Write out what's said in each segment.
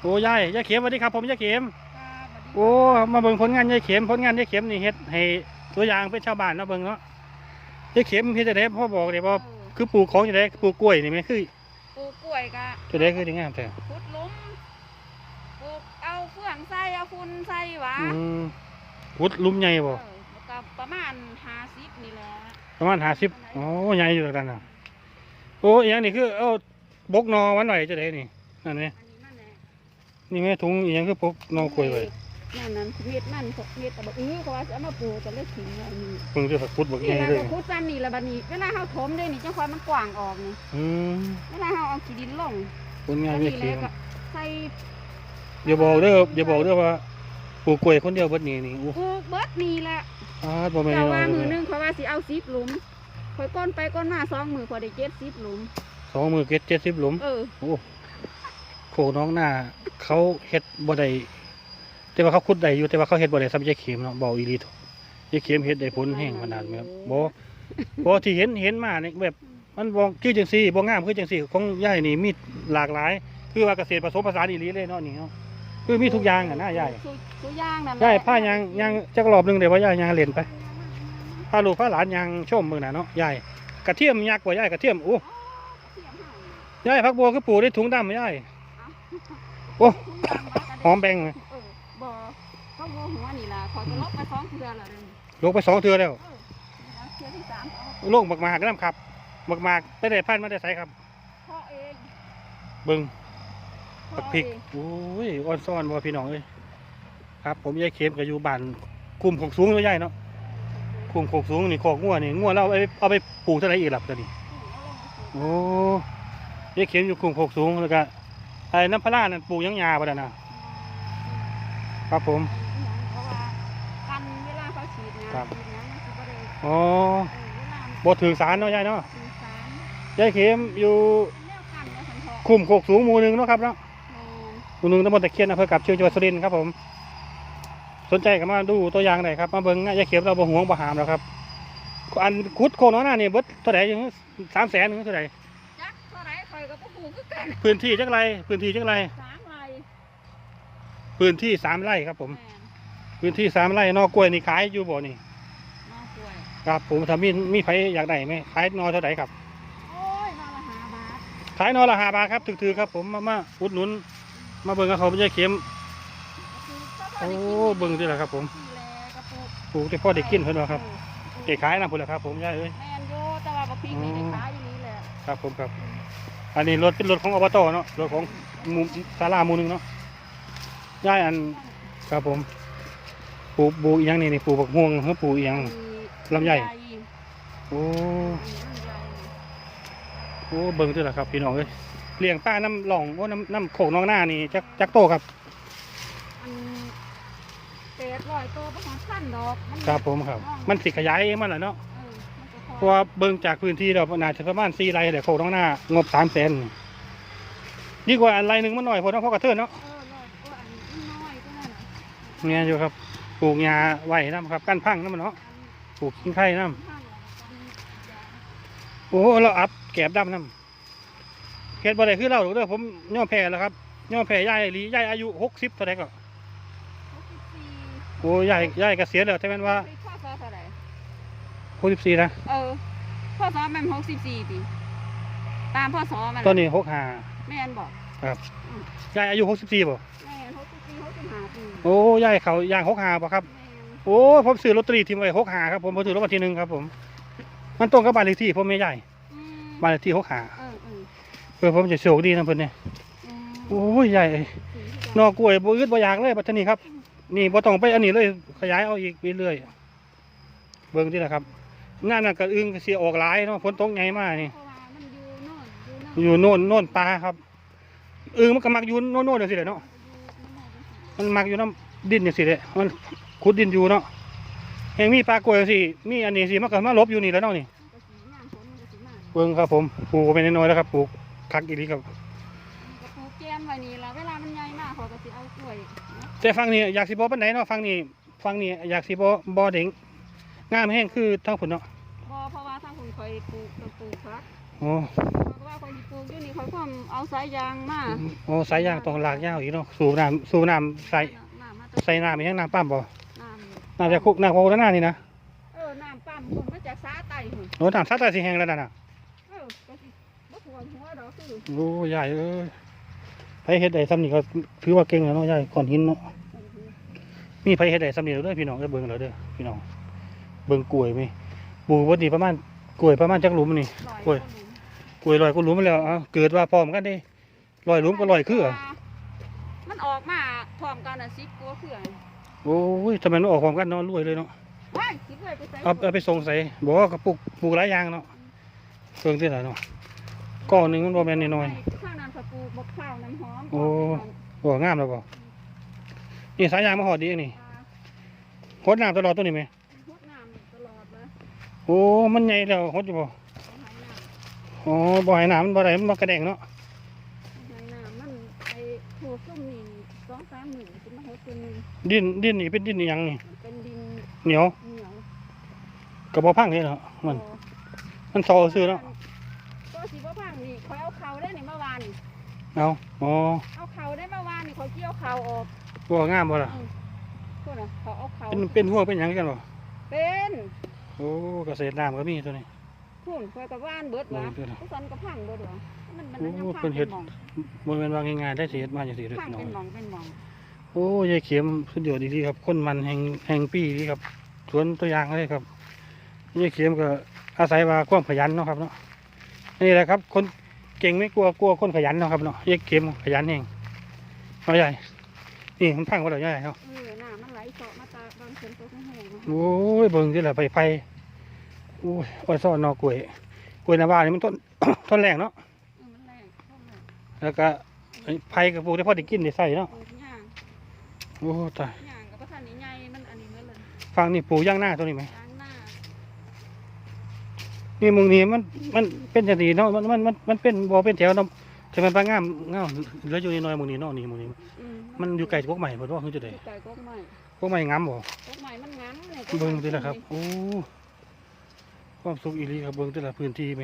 โอ้ยายยายเข็มสวัสดีครับผมยายเข็มครับสวัสดีโอ้มาเบิ่งผลงานยายเข็มผลงานยายเข็มนี่เฮ็ดให้ตัวอย่างเป็นชาวบ้านเนาะเบิ่งเนาะยายเข็มเฮ็ดจังได๋พ่อบอกเลยว่าเออคือปลูกของจังได๋ปลูกกล้วยนี่แม่คือปลูกกล้วยกะจังได๋คือสิงามแท้ขุดหลุมปลูกเอาเฟืองใส่เอาฝุ่นใส่หวะอืมขุดหลุมใหญ่เอบ่อก็ประมาณห้าสิบนี่แหละประมาณ50โอ้ใหญ่อยู่แล้วกันน่ะโอ้อีหยังนี่คือเอาบกหนอไวันไว้จังได๋นี่นั่นแหละอัน นี้นั่นแหละนี่แม่ถุงอีหยังคือปกหนอกล้วยไว้นั่นนั่นเม็ดนั่นเม็ดแต่บอกอื้อเขาว่าจะเอามาปลูกแต่เลือกทิ้งไว้นี่เพิ่งจะขุดบักนี่ใหญ่แหละเลยก็ขุดซ้ำนี่ละบัดนี้เวลาเฮาถมได้นี่จังค่อยมันกว้างออกนี่อืมเวลาเฮาเอาขี้ดินลงผลงานอันยานี้ยแหเข็ละมก็ใส่อย่าบอกเด้ออย่าบอกเด้อว่าปลูกกล้วยคนเดียวเบิดนี่นี่อู้ปลูกเบิดนี่แหละอาดบ่แม่นแต่ว่าว่ามือหนึงเขาว่าสิเอาสิบหลุมคอยก้นไปก้นมาสองมือพอได้เจ็ดสิบหลุมสองมือเก็ดเจ็ดสิบหลุมเออโอ้โคน้องหน้าเขาเฮ็ดบ่ได้แต่ว่าเขาขุดได้อยู่แต่ว่าเขาเฮ็ดบ่ได้ซ้ำยายเข็มเนาะบ่อีหลีทุกยายเข็มเฮ็ดได้ผลแห้งขนาดนี้ครับบ่บ่ที่เห็นเห็นมานี่แบบมันบ่คือจังซี่บ่งามคือจังซี่ของยายนี่มีหลากหลาย คือว่าเกษตรผสมผสานอีหลีเลยเนาะนี่เนาะคือมีทุกอย่างอะนะยายสุสุย่างนั่นแหละยายพายางยางจักรอบหนึงเดี๋ยวว่ายายยางเล่นไปพาลูกพาหลานยางชมเบิ่งน่ะเนาะยายกระเทียมยักษ์กว่ายายกระเทียมโอ้เสียงห่างยายพักบัวคือปลูกได้ถุงดำยาย โอ้หอมแบงเลยเออบ่เขาโมหัวนี่ล่ะขอยก็ลบไปสองเทือแล้วเด้อลงไปสองเทือแล้วเออเทือที่สามเอาลงบักมากน้ำครับบักมากไปได้พันมาได้ใส่ครับ พ่อเองเบิ่งพ่อบักพริกเองโอ้ยอ่อนซ่อนบ่พี่น้องเอ้ยครับ ผมยายเข็มกับอยู่บ้านคุมโคกสูงอยู่ยายเนาะคุมโคกสูงนี่คอกงัวนี่งัวเราเอาไปเอาไปปลูกเท่าไหร่อีกล่ะตัวนี้โอ้ยายเข็มอยู่คุมโคกสูงแล้วก็ ไอ้น้ำพะลานั่นปลูกหยังยาบ่ได้นะครับผมเพราะว่ากันเวลาเขาฉีดนะครับฉีดน้ำมันสิบ่ได้อ๋อเออเวลามันบ่ถือสารเนาะยายเนาะสื่อสารยายเข็มอยู่แนวกันว่าสันเถาะคุมโคกสูงหมู่หนึงเนาะครับเนาะแม่นหมู่หนึงตำบลตะเคียนอำเภอกับเชียงจังหวัดสุรินทร์ครับผม สนใจก็มาดูตัวอย่างได้ครับมาเบิ่งนะยายเข็มเราบ่หวงบ่หามแล้วครับ อันขุดโคนน้อยหน้านี่เบิดเท่าไหร่ยังสามแสนหรือเท่าไหร่ จักเท่าไหรค อยก็บ่ฮู้คือกันพื้นที่จักไรพื้นที่จักไรสามไร่พื้นที่สามไร่ครับผม แม่นพื้นที่สามไร่นอกกล้วยนี่ขายอยู่บ่นี่นอกกล้วย ครับผมถ้ามีมีไผอยากได้ไหมขายนอเท่าไหร่ครับ โอ้ยนอละหาบาทขายนอละห้าบาทครับถือๆครับผมมามาอุดหนุน มาเบิ่งกับเขาไม่ใช่เข็มโอ้เบิ่งด้วยเหรอครับผมปลูกที่พ่อได้กินเพิ่นว่าครับเด็ขายนะพุ่นแหละครับผมยายเอ้ย แมนโยแต่ว่าบักพริกนี่ได้ขายอยู่นี่แหละ ครับผมครับ อันนี้รถเป็นรถของอบตเนาะรถของหมูศาลาหมูหนึงเนาะยายอันครับผมปลูกปลูกอีหยังนี่นี่ปลูกบักม่วงหรือปลูกอีหยัง ลำไย โอ้โอ้เบิ่งด้วยเหรอครับพี่น้องเอ้ยเลี้ยงป้าน้ำหล่องโอ้น้ำน้ำโขกน้องหน้านี่จักจักโตครับ อันเศษร้อยตัวประมาณสั้นดอกมันครับผมครับ มันสิขยายเองมันแหละเนาะ เออมันก็พอเพราะว่าเบิ่งจากพื้นที่เราน่าจะประมาณสี่ไร่แต่โคกน้องหน้างบสามแสนดีกว่าอันไรหนึ่งมันหน่อยพอต้องพอกระเทือนเนาะเออร้อยตัวอันนี้น้อยตัวนั้นน่ะเนี่ยอยู่ครับปลูกหญ้าไว้น้ำครับกั้นพังน้ำมันเนาะปลูกขิงไข่น้ข้างหลังก็ำดีโอ้เราอัพแกบดำน้ำเฮ็ดบ่ได้คือเราหรอกเด้อผมย่อแพ้แล้วครับย่อแพ้ยายอีหลียายอายุหกสิบเท่าไหร่ก็หกสิบสี่โอ้ยายยายเกษียณแล้วแต่แม่นว่าพริกข้อซอเท่าไหร่ หกสิบสี่นะเออพ่อซอมันหกสิบสี่ติตามพ่อซอมันตอนนี้หกห้าแม่นบอกครับยายอายุหกสิบสี่บ่แม่นหกสิบสี่หกสิบห้าปีโอ้ยายเขาย่างหกห้าป่ะครับ แม่นโอ้ยผมซื้อลอตเตอรี่ทีมไว้หกหาครับผมผมถือรางวัลที่หนึ่งครับผม มันตรงกับบ้านเลขที่ผมไม่ใหญ่อืมบ้านเลขที่หกหาเออเออเพื่อผมจะโชคดีนะเพิ่นเนี่ยอืมโอ้ยใหญ่นอกกล้วยบ่อึดบ่อยากเลยบัดนี้ครับ นี่บ่ต้องไปอันนี้เลยขยายเอาอีกเรื่อยๆเบิ่งที่ละครับ งานนั้นก็อึ้งก็สิออกหลายเนาะฝนตกใหญ่มากนี่ เพราะว่ามันอยู่โน่นอยู่โน่นอยู่โน่นโน่นปลาครับ อึ้งมันก็มักอยู่โน่นโน่นจังซี่แหละเนาะอยู่โน่นอยู่โน่นมันมักอยู่น้ำดินจังซี่แหละมันขุดดินอยู่เนาะแห่งมีปลากล้วยจังซี่มีอันนี้สิมันก็มาหลบอยู่นี่แหล้วเนาะนี่มันก็สีงามฝนมันก็สีมากเบิ่งครับผมปลูกไปน้อยๆแล้วครับปลูกคักอีหลีครับ มันก็ปลูกแกมไว้นี่ละเวลามันใหญ่มากเขาก็สิเอากล้วยเนาะแต่ฟังนี่อยากสิบ่ปานไหนเนาะฟังนี่ฟังนี่อยากสิบ่บ่เด้ง งามแห้งคือทั้งผุนเนาะบ่เพราะว่าทางคุณคอยปลูกต้องปลูกพักอโอ้เพราะว่าคนปลูกอยู่นี่เขาก็เอาสายยางมาโอ้สายยางต้องลากยาวอีกเนาะสูบน้ำสูบน้ำใส่น้ำมาใส่น้ำอีกยังน้ำปั๊มบ่น้ำน้ำจากคุกน้ำโคกแล้วน้านี่นะเออน้ำปั๊มคนมาจากสาไตหุ่นโอ้น้ำซัดแต่สิแห้งแล้วนั่นน่ะเออก็สิบ่ควรหัวดอกคือโอ้ยายเอ้ยไผเฮ็ดได้ซ้ำนี่ก็ถือว่าเก่งแล้วเนาะยายก่อนหินเนาะมีไผเฮ็ดได้ซ้ำนี่แล้วเด้อพี่น้องเด้อเบิ่งแล้วเด้อพี่น้อง เบิ่งกล้วยมีปลูกบ่ดีประมาณกล้วยประมาณจักหลุมนี่ลอยกล้วยกล้วยลอยก็หลุมมาแล้วอะเกิดว่าพร้อมกันเด้ลอยหลุมก็ลอยคืออะมันออกมาพร้อมกันอะสิกลัวคือโอ้ยทำไมมันออกพร้อมกันเนาะรวยเลยเนาะว้ายสิเลยไปใส่เอาเอาไปส่งใส่บอกว่าก็ปลูกปลูกหลายอย่างเนาะเพิ่งที่ไหนเนาะก้อนหนึงมันบ่แม่นน้อยข้าวน้ำสปูบกข้าวน้ำหอมโอ้ๆบ่งามแล้วบ่นี่สายยางมาหอดดีนี่หดน้ำตลอดตัวนี้ไหม พดน้ำตลอดเลย โอ้ มันใหญ่แล้วหดอยู่บ่เอาให้น้ำอ๋อบ่ให้น้ำมันบ่ได้มันบ่กระแดงเนาะให้น้ำมันไอ้ถูกซุ่มนี่สองสามหมื่นเป็นมาหดตัวหนึงดินดินนี่เป็นดินอิหยังนี่เป็นดินเหนียวเหนียวก็บ่พังนี่เนาะมัน มันซอซื่อเนาะก็สิบ่พังนี่คอยเอาเขาได้นี่เมื่อวานนี่เอาอ๋อเอาเขาได้เมื่อวานนี่คอยเกี่ยวเขาออกบ่งามบ่ล่ะพวกน่ะเขาเอาเขาเป็นเป็นหัวเป็นหยังกันบ่เป็น โอ้เกษตรน้ำก็มีตัวนี้หุ่นคอยกับว่านเบิดหวะเบิดเหรอทุกคนก็พังเบิดหวะมันมันโอ้ยังพังเพิ่นเฮ็เป็ดนหมองบ่แม่นว่าง่ายๆได้สิเฮ็ดมาจังซี่เด้อพังพี่น้อเป็งนหมองเป็นหมองโอ้ยายเข็มสุดยอดดีๆครับคนมันแห่งแห่งปีดีครับสวนตัวอย่างเลยครับยายเข็มก็อาศัยว่าความขยันเนาะครับเนาะนี่แหละครับ คนเก่งไม่กลัวกลัวคนขยันเนาะครับเนาะยายเข็มขยันเองเอาใหญ่นี่มันพังหมดแล้วใหญ่เนาะเออน้ำมันไหล เสาะมาตาบางเส้นตัวแห้งๆโอ้ยเบิ่งที่ละไปไฟโอ้ยอ้อยซ่อนนอกล้วยกล้วยน้ำว้านี่มันต้น ต้นแรงเนาะเออมันแรงเข้ามาแล้วก็ไอ้ไผ่กับปลูกได้พอได้กินได้ใส่เนาะปลูกย่างโอ้ตายย่างกับพระท่านนี่ใหญ่มันอันนี้เหมือนเลยฟังนี่ปลูกย่างหน้าตัวนี้ไหมย่างหน้านี่มึงนี่มันมันเป็นจังซี่เนาะมันมันมันมันเป็นบ่เป็นแถวเนาะแต่มันปลางามเงาเหลืออยู่น้อยๆมึงนี่เนาะนี่มึงนี่อืมันอยู่ไกลจากพวกใหม่เพิ่นว่าคือจะได้อยู่ไก่กกใหม่ พวกใหม่งามบ่กกใหม่มันงั้นเนี่ยเบิ่งติล่ะครับโอ้ความสุขอีหลีครับเบิ่งติล่ะพื้นที่ไหม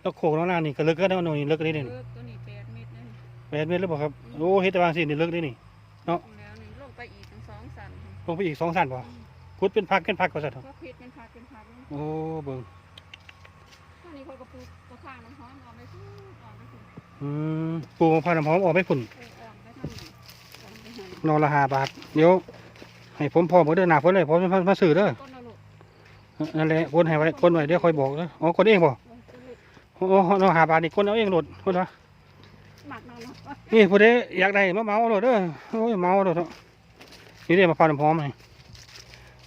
แล้วโคกน้องหน้านี่ก็เลิกก็ได้เนาะนี่เลิกก็ได้เอนี่อตัวนี้แปดเมตรเลยแปดเมตรแล้วบ่ครับโอ้เฮ็ดแต่วางสินี่เลิกได้นี่แล้วนี่ลงไปอีกถึงสองสันลงไปอีกสองสั้นบ่ขุดเป็นพักเป็นพักก็ซั่นเถอะก็พิษเป็นพักเป็นพักโอ้เบิ่งตัวนี้เขาก็ปลูกกระถางน้ำหอมออกไปสู้ออกไปสู้อืมปลูกมะพร้าวน้ำหอมออกไปพุ่นเออออกไปทางไหนออกไปหานอละห้าบาทเดี๋ยว ให้ผมพร้อมบ่เด้อหน้าฝนเลยผมมามาซื้อเด้อต้นละลูกนั่นแหละคนให้ไว้คนไว้เดี๋ยวค่อยบอกเด้ออ๋อคนเองบ่ต้นลูกโอ้โหนอห้าบาทนี่คนเอาเองโลดคนว่าหมักเนาะเนาะนี่ผู้ใดอยากได้มาเหมาเอาโลดเด้อโอ้ยเหมาเอาโลดเถอะนี่เด้มะพร้าวน้ำหอมนี่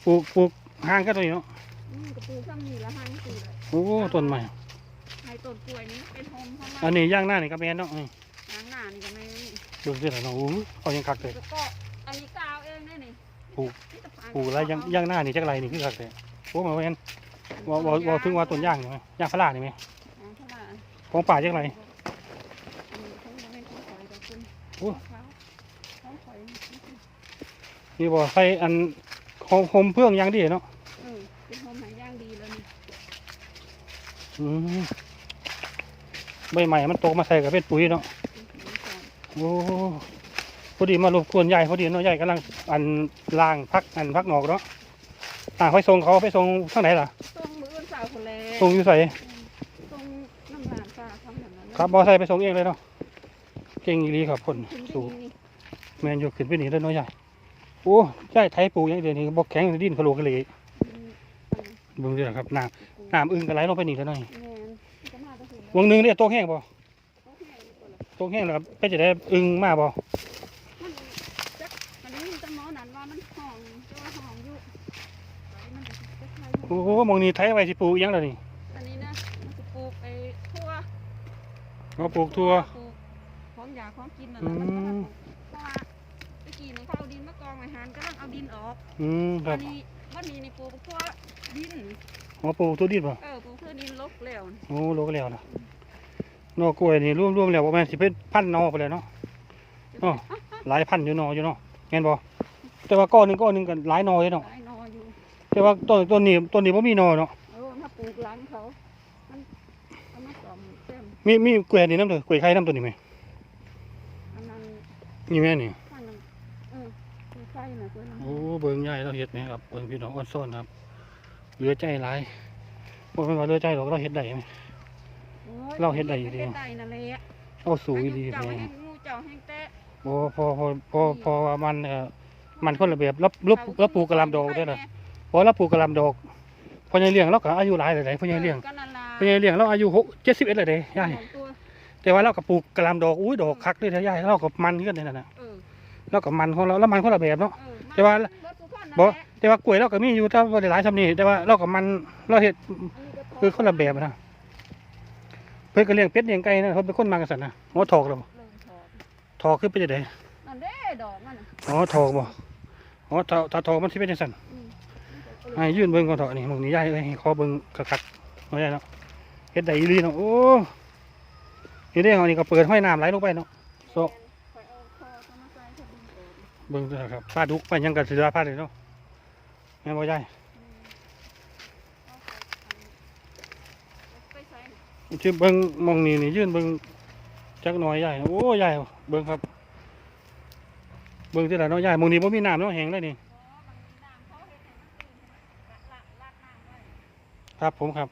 ปลูกปลูกห่างกันตัวนี้เนาะอืมกระปูซ้ำนี่ละหันสี่เลยโอ้ต้นใหม่ไอ้ต้นกล้วยนี้เป็นโฮมของอัมันนนี้ย่างหน้านี่ก็แม่นเนาะนี่หางหน้านี่ก็ไม่นี่เบิ่งสิล่ะเนาะโอ้ยเอายังคักเลย ปลูกปลูกอะไรย่างย่างหน้านี่จักไรนี่คือคักเลยโอ้มาแม่นบ่บ่บ่ถึงว่าต้นย่างนี่ไหมย่างฝรั่งนี่ไหมอ่าเท่าไหร่ของป่าจักไรอันนี้เขาบ่แม่นของข่อยดอกคุณโอ้ของข่อยนี่บ่ใส่อันของโฮมเพื่องอย่างดีเนาะเออเป็นโฮมหายางดีแล้วนี่อืมใบใหม่มันโตมาใส่กับเป็นปุ๋ยเนาะเป็นของข่อยโอ้ พอดีมารบกวนยายพอดีเนาะยายกำลังอันล่างพักอันพักนอกเนาะอ่าไปส่งเขาไปส่งทางไหนล่ะส่งมืออื่นสาวคนแลส่งอยู่ใส่ส่งน้ำหลานฟ้าทำอย่างนั้นครับบอใส่ไปส่งเองเลยเนาะเก่งอีหลีครับคนถึงสูงดีนี่แมนอยู่ขึ้นไปนี่แล้วเนาะยายโอ้ยายไทยปลูกอย่างเดียวนี่บอกแข็งดินกระโหลกกระเหลอืมเบิ่งดิล่ะครับน้ำน้ำอึ้งก็ไหลลงไปนี่แล้วเนาะแม่นจะมาจะถึงแล้ววงหนึงเนี่ยโตแห้งบ่เขาให้คนละโตแห้งแล้วไปจะได้อึ้งมาบ่มันจักมัน นี่ต้องน้อนั้นว่ามันห้องจะว่าห้องอยู่ไว้มันจะจะคล้ายๆโอ้โหมองนี่ไทยไว้สิปลูกอิหยังแล้วนี่อันนี้นะมันจะปลูกไปทั่วเขาปลูกทั่ว ปลูกของอยากของกินนั่นอืแหละมันก็มมาปลูกเพราะว่าตะกี้นี่เขาเอาดินมากองไว้หันก็ต้องเอาดินออกอืมครัวับนนี้วันนี้นี่ปลูกทั่วดินอ๋อปลูกตัวดินบ่เออปลูกเพื่อดินลกแล้วโอ้โลกแล้วนะนอกล้วยนี่รวมๆแล้วประมาณสิเป็นพันนอไปเลยเนาะอ้อหลายพันอยู่นออยู่เนาะแม่นบ่ แต่ว่าก้อนหนึงก้อนหนึงก็หลายนอเลยเนาะหลายนออยู่แต่ว่าต้นต้นนี้ต้นนี้บ่มีนอเนาะเออถ้าปลูกหลังเขามันเอามาสอมไปมีมีกล้วยอันนี่น้ำตัวกล้วยไข่น้ำตัวนี้ไหมอันนั้นมีแม่นี่อันนั้นเออมีไฟน่ะตัวนั้นโอ้เบิ่งใหญ่เราเฮ็ดไหมครับเบิ่งพี่น้องอ้อนซ่อนครับเหลือใจหลายบ่แม่นว่าเหลือใจหรอกเราเฮ็ดได้ไหม โอ้ยเราเฮ็ดได้อยู่ดี เฮ็ดได้นั่นแหละเอาสูงดีเจ้าแม่แห้งงูเจ้าแห้งแตะ บ่พอพอพอพอว่ามันเอ่อ มันคนละแบบรับรับรับปลูกกะหล่ำดอกได้ล่ะพอรับปลูกกะหล่ำดอกพ่อใหญ่เลี้ยงเราก็อายุหลายแล้วได้พ่อใหญ่เลี้ยงก็นั่นล่ะพ่อใหญ่เลี้ยงเราอายุ6 71แล้วเด้ยายสองตัวแต่ว่าเราก็ปลูกกะหล่ำดอกอุ้ยดอกคักเลยเด้อยายเราก็มันคือกันนั่นน่ะเออเราก็มันของเราแล้วมันคนละแบบเนาะเออแต่ว่าเบิดทุกคนนั่นบ่แหละแต่ว่ากล้วยเราก็มีอยู่แต่ว่าได้หลายซำนี้แต่ว่าเราก็มันเราเฮ็ดอันนี้ก็พคือคนละแบบนะเพิ่นก็เลี้ยงเป็ดเลี้ยงไก่นะเขาเป็นคนมากันสันนะหัวถอกแล้วบ่เริ่มถอดถอกคือเป็นจังไดนั่นเด้ดอกมันน่ะอ๋อถอกบ่ อ๋อถ้าถ้าถอกมันสิเป็นจังซั่นอืมให้ยืนเบิ่งก่อนเถอะนี่มึงนี่ยายเอ้ยให้ขอเบิ่งคักๆเอาได้เนาะเฮ็ดได้อีหลีเนาะโอ้นี่เด้เอานี่ก็เปิดห้อยน้ำไหลลงไปเนาะโซ่ข่อยเอาคอเข้ามาใส่เขาดึงออกเบิ่งเด้อครับปลาดุกไปยังกันสิลาพลาดเลยเนาะแม่นบ่ยายไปใส่ที่เบิ่งมองนี่นี่ยืนเบิ่งจักหน่อยยายโอ้ยายเบิ่งครับ เบิ่งที่ละเนาะยายมองนี่บ่มีน้ำเนาะแห้งเลยนี่ ครับผมครับ